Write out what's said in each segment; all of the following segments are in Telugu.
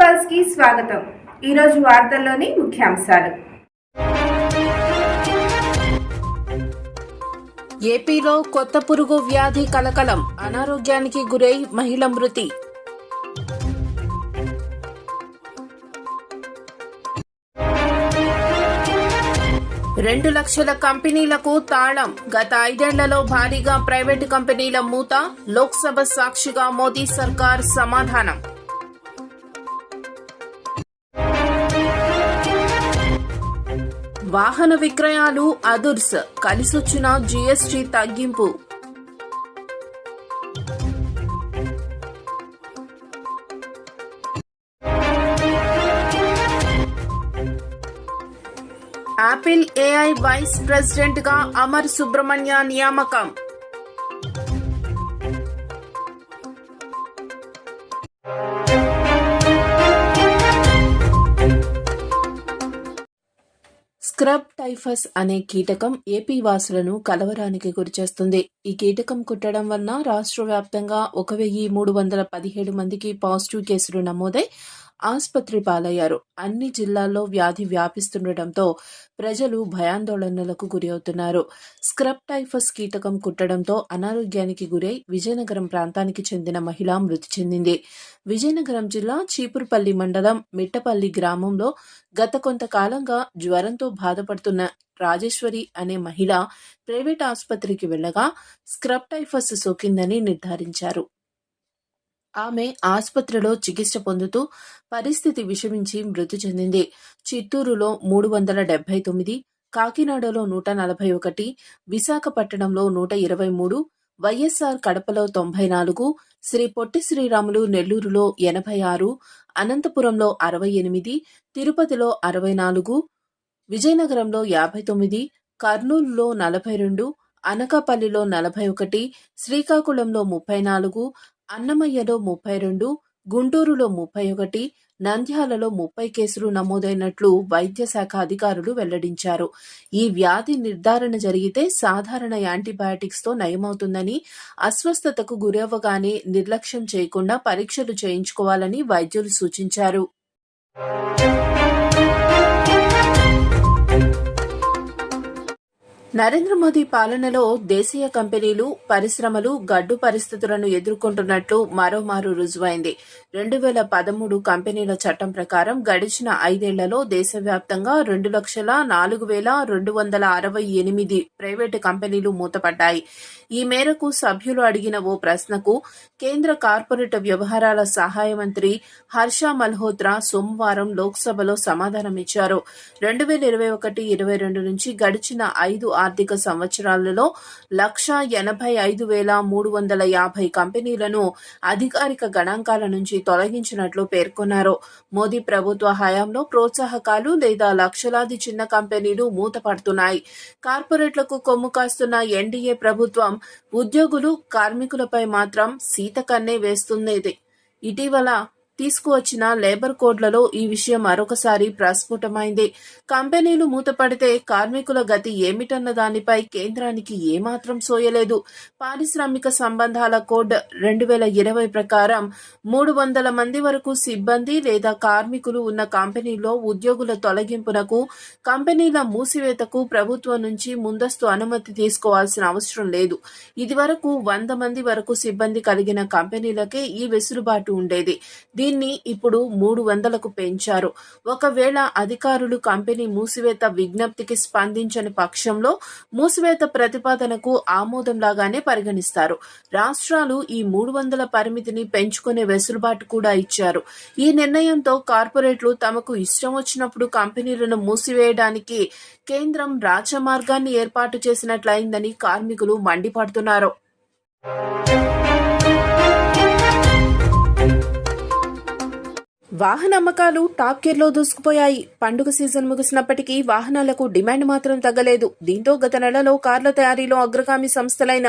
పల్స్కి స్వాగతం. ఈరోజు వార్తల్లోని ముఖ్యాంశాలు. ఏపీలో కొత్త పురుగు వ్యాధి కలకలం అనారోగ్యానికి గురై మహిళ మృతి. రెండు లక్షల కంపెనీలకు తాళం. గత ఐదేళ్ళలో భారీగా ప్రైవేటు కంపెనీల మూత లోక్సభ సాక్షిగా మోదీ సర్కార్ సమాధానం. వాహన విక్రయాలు అదుర్స్. కలిసొచ్చిన జీఎస్టీ తగ్గింపు. యాపిల్ ఏఐ వైస్ ప్రెసిడెంట్గా అమర్ సుబ్రహ్మణ్య నియామకం. స్క్రబ్ టైఫస్ అనే కీటకం ఏపీ వాసులను కలవరానికి గురిచేస్తుంది ఈ కీటకం కుట్టడం వలన రాష్ట్ర వ్యాప్తంగా ఒక వెయ్యి మూడు వందల పదిహేడు మందికి పాజిటివ్ కేసులు నమోదై ఆసుపత్రి పాలయ్యారు. అన్ని జిల్లాల్లో వ్యాధి వ్యాపిస్తుండటంతో ప్రజలు భయాందోళనలకు గురవుతున్నారు. స్క్రబ్ టైఫస్ కీటకం కుట్టడంతో అనారోగ్యానికి గురై విజయనగరం ప్రాంతానికి చెందిన మహిళ మృతి చెందింది. విజయనగరం జిల్లా చీపురుపల్లి మండలం మిట్టపల్లి గ్రామంలో గత కొంతకాలంగా జ్వరంతో బాధపడుతున్న రాజేశ్వరి అనే మహిళ ప్రైవేట్ ఆసుపత్రికి వెళ్ళగా స్క్రబ్ టైఫస్ సోకిందని నిర్ధారించారు. ఆమె ఆసుపత్రిలో చికిత్స పొందుతూ పరిస్థితి విషమించి మృతి చెందింది. చిత్తూరులో మూడు వందల డెబ్బై తొమ్మిది కాకినాడలో నూట నలభై ఒకటి విశాఖపట్నంలో నూట ఇరవై మూడు వైఎస్ఆర్ కడపలో తొంభై నాలుగు శ్రీ పొట్టి శ్రీరాములు నెల్లూరులో ఎనభై ఆరు అనంతపురంలో అరవై ఎనిమిది తిరుపతిలో అరవై నాలుగు విజయనగరంలో యాభై తొమ్మిది కర్నూలులో నలభై రెండు అనకాపల్లిలో నలభై ఒకటి శ్రీకాకుళంలో ముప్పై నాలుగు అన్నమయ్యలో ముప్పై రెండు గుంటూరులో ముప్పై ఒకటి నంద్యాలలో ముప్పై కేసులు నమోదైనట్లు వైద్య శాఖ అధికారులు వెల్లడించారు. ఈ వ్యాధి నిర్ధారణ జరిగితే సాధారణ యాంటీబయాటిక్స్తో నయమవుతుందని అస్వస్థతకు గురవ్వగానే నిర్లక్ష్యం చేయకుండా పరీక్షలు చేయించుకోవాలని వైద్యులు సూచించారు. నరేంద్ర మోదీ పాలనలో దేశీయ కంపెనీలు పరిశ్రమలు గడ్డు పరిస్థితులను ఎదుర్కొంటున్నట్లు మరోమారు రుజువైంది. రెండు వేల పదమూడు కంపెనీల చట్టం ప్రకారం గడిచిన ఐదేళ్ళలో దేశవ్యాప్తంగా రెండు లక్షల నాలుగు వేల రెండు వందల అరవై ఎనిమిది ప్రైవేటు కంపెనీలు మూతపడ్డాయి. ఈ మేరకు సభ్యులు అడిగిన ఓ ప్రశ్నకు కేంద్ర కార్పొరేట్ వ్యవహారాల సహాయ మంత్రి హర్ష మల్హోత్రా సోమవారం లోక్సభలో సమాధానమిచ్చారు. రెండు వేల ఇరవై ఒకటి ఇరవై రెండు నుంచి గడిచిన ఐదు ఆర్థిక సంవత్సరాలలో లక్ష ఎనభై ఐదు వేల మూడు వందల యాభై కంపెనీలను అధికారిక గణాంకాల నుంచి తొలగించినట్లు పేర్కొన్నారు. మోదీ ప్రభుత్వ హయాంలో ప్రోత్సాహకాలు లేదా లక్షలాది చిన్న కంపెనీలు మూతపడుతున్నాయి. కార్పొరేట్లకు కొమ్ము కాస్తున్న ఎన్డీఏ ప్రభుత్వం ఉద్యోగులు కార్మికులపై మాత్రం సీతకన్నే వేస్తున్నది. ఇటీవల తీసుకువచ్చిన లేబర్ కోడ్లలో ఈ విషయం మరొకసారి ప్రస్ఫుటమైంది. కంపెనీలు మూతపడితే కార్మికుల గతి ఏమిటన్న దానిపై కేంద్రానికి ఏమాత్రం సోయలేదు. పారిశ్రామిక సంబంధాల కోడ్ రెండు వేల ఇరవై ప్రకారం మూడు వందల మంది వరకు సిబ్బంది లేదా కార్మికులు ఉన్న కంపెనీలో ఉద్యోగుల తొలగింపునకు కంపెనీల మూసివేతకు ప్రభుత్వం నుంచి ముందస్తు అనుమతి తీసుకోవాల్సిన అవసరం లేదు. ఇదివరకు వంద మంది వరకు సిబ్బంది కలిగిన కంపెనీలకే ఈ వెసులుబాటు ఉండేది. దీన్ని ఇప్పుడు మూడు వందలకు పెంచారు. ఒకవేళ అధికారులు కంపెనీ మూసివేత విజ్ఞప్తికి స్పందించని పక్షంలో మూసివేత ప్రతిపాదనకు ఆమోదంలాగానే పరిగణిస్తారు. రాష్ట్రాలు ఈ మూడు వందల పరిమితిని పెంచుకునే వెసులుబాటు కూడా ఇచ్చారు. ఈ నిర్ణయంతో కార్పొరేట్లు తమకు ఇష్టం వచ్చినప్పుడు కంపెనీలను మూసివేయడానికి కేంద్రం రాజమార్గాన్ని ఏర్పాటు చేసినట్లయిందని కార్మికులు మండిపడుతున్నారు. వాహన అమ్మకాలు టాప్ గేర్లో దూసుకుపోయాయి. పండుగ సీజన్ ముగిసినప్పటికీ వాహనాలకు డిమాండ్ మాత్రం తగ్గలేదు. దీంతో గత నెలలో కార్ల తయారీలో అగ్రగామి సంస్థలైన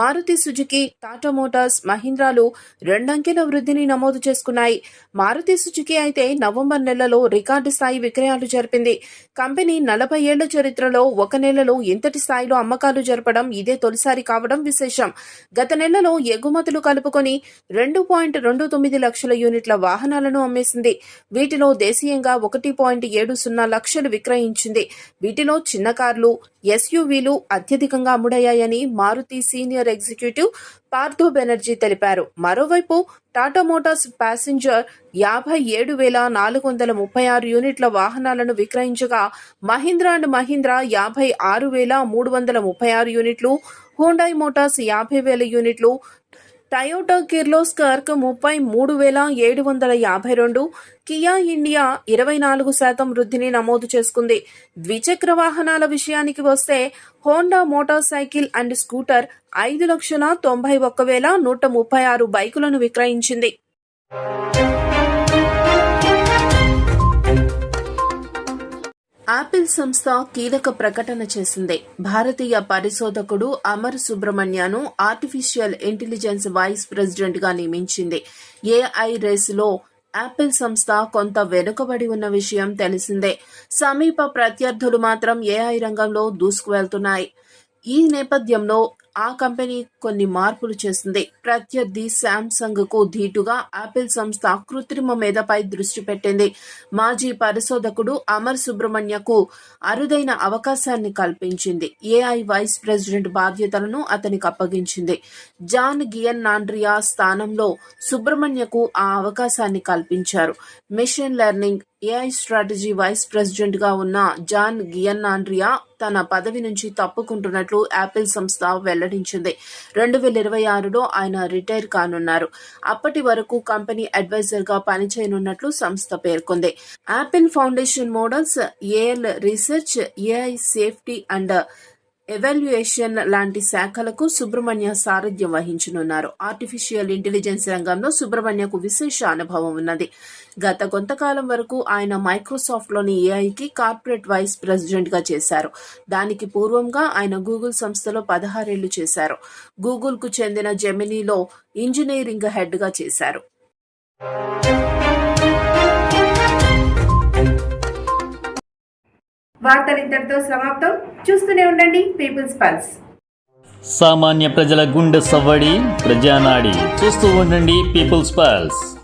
మారుతి సుజుకి టాటా మోటార్స్ మహీంద్రాలు రెండంకెల వృద్ధిని నమోదు చేసుకున్నాయి. మారుతి సుజుకి అయితే నవంబర్ నెలలో రికార్డు స్థాయి విక్రయాలు జరిపింది. కంపెనీ నలభై ఏళ్ళ చరిత్రలో ఒక నెలలో ఇంతటి స్థాయిలో అమ్మకాలు జరపడం ఇదే తొలిసారి కావడం విశేషం. గత నెలలో ఎగుమతులు కలుపుకొని రెండు పాయింట్ రెండు తొమ్మిది లక్షల యూనిట్ల వాహనాలను అమ్మింది అమ్మేసింది వీటిలో దేశీయంగా ఒకటి పాయింట్ ఏడు సున్నా లక్షలు విక్రయించింది. వీటిలో చిన్న కార్లు ఎస్యూవీలు అత్యధికంగా అమ్ముడయ్యాయని మారుతి సీనియర్ ఎగ్జిక్యూటివ్ పార్థో బెనర్జీ తెలిపారు. మరోవైపు టాటా మోటార్స్ ప్యాసింజర్ యాభై ఏడు వేల నాలుగు వందల ముప్పై ఆరు యూనిట్ల వాహనాలను విక్రయించగా మహీంద్రా అండ్ మహీంద్రా యాభై ఆరు వేల మూడు వందల ముప్పై ఆరు యూనిట్లు హోండాయ్ మోటార్స్ యాభై వేల యూనిట్లు టయోటా కిర్లోస్కర్ ముప్పై మూడు వేల ఏడు వందల యాభై రెండు కియా ఇండియా ఇరవై నాలుగు శాతం వృద్ధిని నమోదు చేసుకుంది. ద్విచక్ర వాహనాల విషయానికి వస్తే Honda motor cycle and scooter ఐదు లక్షల తొంభై ఒక్క వేల నూట ముప్పై ఆరు బైకులను విక్రయించింది. యాపిల్ సంస్థ కీలక ప్రకటన చేసింది. భారతీయ పరిశోధకుడు అమర్ సుబ్రహ్మణ్యను ఆర్టిఫిషియల్ ఇంటెలిజెన్స్ వైస్ ప్రెసిడెంట్గా నియమించింది. ఏఐ రేసులో యాపిల్ సంస్థ కొంత వెనుకబడి ఉన్న విషయం తెలిసిందే. సమీప ప్రత్యర్థులు మాత్రం ఏఐ రంగంలో దూసుకు వెళ్తున్నాయి ఈ నేపథ్యంలో ఆ కంపెనీ కొన్ని మార్పులు చేసింది. ప్రత్యర్థి శాంసంగ్కు ధీటుగా ఆపిల్ సంస్థ కృత్రిమ మేధపై దృష్టి పెట్టింది. మాజీ పరిశోధకుడు అమర్ సుబ్రహ్మణ్యకు అరుదైన అవకాశాన్ని కల్పించింది. ఏఐ వైస్ ప్రెసిడెంట్ బాధ్యతలను అతనికి అప్పగించింది. జాన్ గియన్ నాండ్రియా స్థానంలో సుబ్రహ్మణ్యకు ఆ అవకాశాన్ని కల్పించారు. Machine learning AI strategy vice ప్రెసిడెంట్గా ఉన్న జాన్ గియన్నాండ్రియా తన పదవి నుంచి తప్పుకుంటున్నట్లు యాపిల్ సంస్థ వెల్లడించింది. రెండు వేల ఇరవై ఆరులో ఆయన రిటైర్ కానున్నారు. అప్పటి వరకు కంపెనీ అడ్వైజర్గా పనిచేయనున్నట్లు సంస్థ పేర్కొంది. Apple foundation models AI research AI safety and evaluation లాంటి శాఖలకు సుబ్రహ్మణ్య సారథ్యం వహించనున్నారు. ఆర్టిఫిషియల్ ఇంటెలిజెన్స్ రంగంలో సుబ్రహ్మణ్యకు విశేష అనుభవం ఉన్నది. గత కొంతకాలం వరకు ఆయన మైక్రోసాఫ్ట్లోని ఏఐకి కార్పొరేట్ వైస్ ప్రెసిడెంట్గా చేశారు. దానికి పూర్వంగా ఆయన గూగుల్ సంస్థలో పదహారేళ్ళు చేశారు. గూగుల్కు చెందిన జెమినీలో ఇంజనీరింగ్ హెడ్గా చేశారు. వార్తలు ఇంతటితో సమాప్తం. చూస్తూనే ఉండండి పీపుల్స్ పల్స్. సామాన్య ప్రజల గుండె సవ్వడి ప్రజానాడి. చూస్తూ ఉండండి పీపుల్స్ పల్స్.